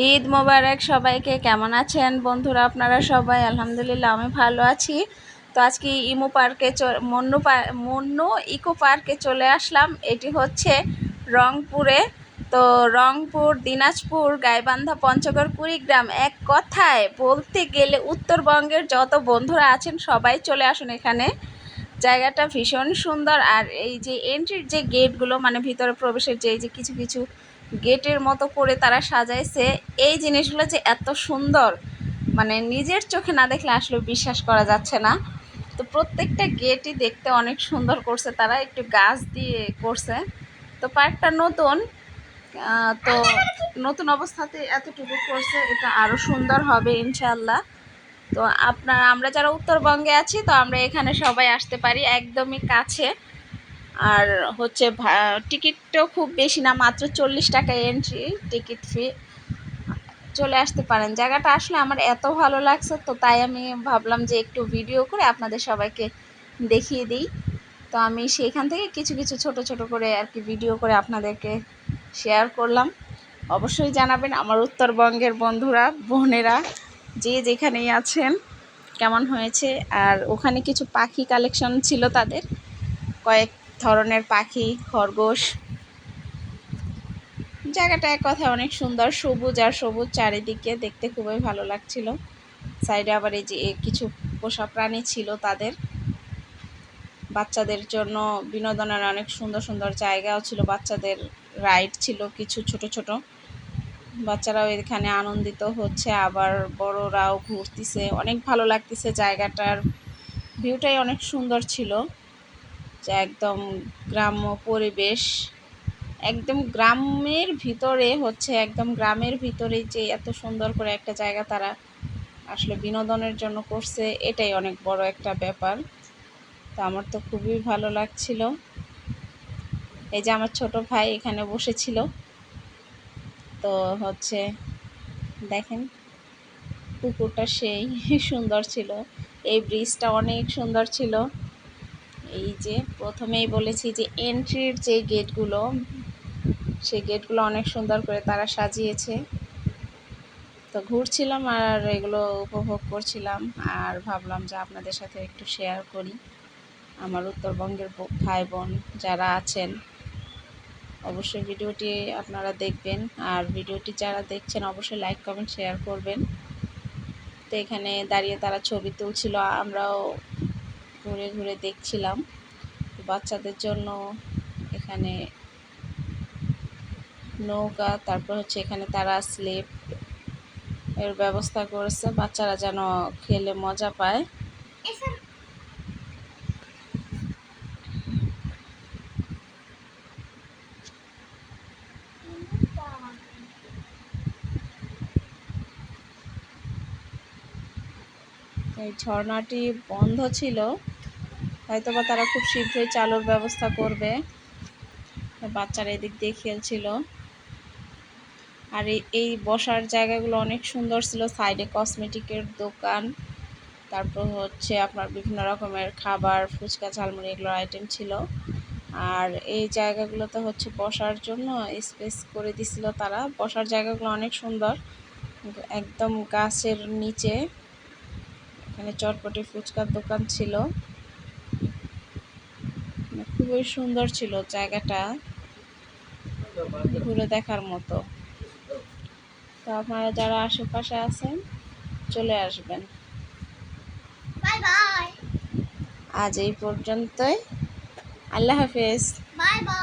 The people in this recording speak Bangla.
ঈদ মোবারক সবাইকে, কেমন আছেন বন্ধুরা আপনারা সবাই? আলহামদুলিল্লাহ, আমি ভালো আছি। তো আজকে ইমো পার্কে মন্নু মন্নু ইকো পার্কে চলে আসলাম। এটি হচ্ছে রংপুরে। তো রংপুর, দিনাজপুর, গাইবান্ধা, পঞ্চগড়, কুড়িগ্রাম, এক কথায় বলতে গেলে উত্তরবঙ্গের যত বন্ধুরা আছেন, সবাই চলে আসুন এখানে। জায়গাটা ভীষণ সুন্দর। আর এই যে এন্ট্রির যে গেটগুলো মানে ভিতরে প্রবেশের যে, এই যে কিছু কিছু গেটের মতো করে তারা সাজাইছে। এই জিনিসগুলো যে এত সুন্দর মানে নিজের চোখে না দেখলে আসলে বিশ্বাস করা যাচ্ছে না। তো প্রত্যেকটা গেটই দেখতে অনেক সুন্দর করছে তারা, একটু গাছ দিয়ে করছে। তো পার্কটা নতুন তো নতুন অবস্থাতে এতটুকু করছে, এটা আরও সুন্দর হবে ইনশাল্লাহ তো আপনার, আমরা যারা উত্তরবঙ্গে আছি, তো আমরা এখানে সবাই আসতে পারি, একদমই কাছে। আর হচ্ছে টিকিটটাও খুব বেশি না, মাত্র চল্লিশ টাকা এন্ট্রি টিকিট ফি চলে আসতে পারেন। জায়গাটা আসলে আমার এত ভালো লাগছে তো, তাই আমি ভাবলাম যে একটু ভিডিও করে আপনাদের সবাইকে দেখিয়ে দিই। তো আমি সেইখান থেকে কিছু কিছু ছোট ছোট করে আর কি ভিডিও করে আপনাদেরকে শেয়ার করলাম। অবশ্যই জানাবেন আমার উত্তরবঙ্গের বন্ধুরা, বোনেরা, যে যেখানেই আছেন, কেমন হয়েছে? আর ওখানে কিছু পাখি কালেকশন ছিল তাদের। কয়েক ধরনের পাখি, খরগোশ। জায়গাটা এক কথা অনেক সুন্দর, সবুজ আর সবুজ চারিদিকে দেখতে খুবই ভালো লাগছিল। সাইডে আবার এই যে কিছু পোষা প্রাণী ছিল তাদের। বাচ্চাদের জন্য বিনোদনের অনেক সুন্দর সুন্দর জায়গাও ছিল, বাচ্চাদের রাইড ছিল কিছু ছোট ছোট। বাচ্চারাও এখানে আনন্দিত হচ্ছে, আবার বড়রাও ঘুরতেছে। অনেক ভালো লাগতেছে জায়গাটার ভিউটাই অনেক সুন্দর ছিল। একদম গ্রাম্য পরিবেশ। একদম গ্রামের ভিতরে হচ্ছে, একদম গ্রামের ভিতরে যে এত সুন্দর করে একটা জায়গা তারা আসলে বিনোদনের জন্য করছে, এটাই অনেক বড় একটা ব্যাপার। তো আমার তো খুবই ভালো লাগছিল। এই যে আমার ছোট ভাই এখানে বসেছিল। তো হচ্ছে, দেখেন, পুকুরটা সেই সুন্দর ছিল। এই ব্রিজটা অনেক সুন্দর ছিল। এই যে প্রথমেই বলেছি যে এন্ট্রির যে গেটগুলো সেই গেটগুলো অনেক সুন্দর করে তারা সাজিয়েছে। তো ঘুরছিলাম আর এগুলো উপভোগ করছিলাম আর ভাবলাম যে আপনাদের সাথে একটু শেয়ার করি। আমার উত্তরবঙ্গের ভাই বোন যারা আছেন, অবশ্যই ভিডিওটি আপনারা দেখবেন আর ভিডিওটি যারা দেখছেন অবশ্যই লাইক কমেন্ট শেয়ার করবেন। তো এখানে দাঁড়িয়ে তারা ছবি তুলছিল, আমরাও ঘুরে ঘুরে দেখছিলাম। বাচ্চাদের জন্য এখানে নৌকা, তারপর হচ্ছে এখানে তারা স্লিপ এর ব্যবস্থা করেছে। বাচ্চারা যেন খেলে মজা পায়। এই ঝর্ণাটি বন্ধ ছিল। হয়তো বা তারা খুব শীঘ্রই চালুর ব্যবস্থা করবে। বাচ্চারা এদিক দিয়ে খেলছিল। আর এই বসার জায়গাগুলো অনেক সুন্দর ছিল। সাইডে কসমেটিকের দোকান, তারপর হচ্ছে আপনার বিভিন্ন রকমের খাবার, ফুচকা, ঝালমুড়ি এগুলোর আইটেম ছিল। আর এই জায়গাগুলোতে হচ্ছে বসার জন্য স্পেস করে দিছিল তারা। বসার জায়গাগুলো অনেক সুন্দর। একদম গাছের নিচে। এখানে চটপটি ফুচকার দোকান ছিল। খুবই সুন্দর ছিল জায়গাটা ঘুরে দেখার মতো। তো আপনারা যারা আশেপাশে আছেন চলে আসবেন। আজ এই পর্যন্তই। আল্লাহ হাফিজ। Bye bye.